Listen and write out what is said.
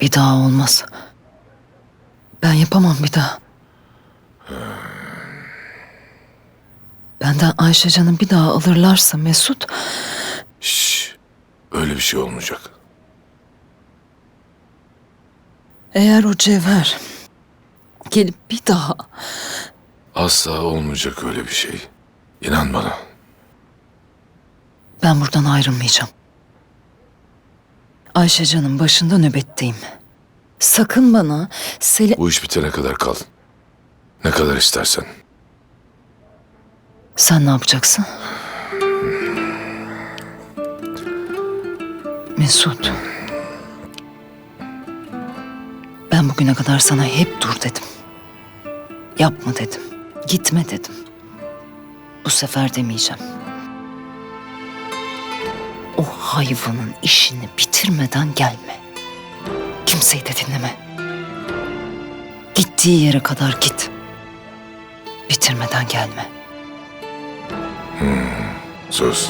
Bir daha olmaz. Ben yapamam bir daha. Benden Ayşecan'ı bir daha alırlarsa Mesut Şşş. Öyle bir şey olmayacak. eğer o cevher gelip bir daha Asla olmayacak öyle bir şey. İnan bana. ben buradan ayrılmayacağım. Ayşecan'ın başında nöbetteyim. Sakın bana Selim... Bu iş bitene kadar kal. Ne kadar istersen. Sen ne yapacaksın? Mesut. Ben bugüne kadar sana hep dur dedim. Yapma dedim. Gitme dedim. Bu sefer demeyeceğim. O hayvanın işini bitirmeden gelme. Kimseyi de dinleme. Gittiği yere kadar git. Bitirmeden gelme. Söz.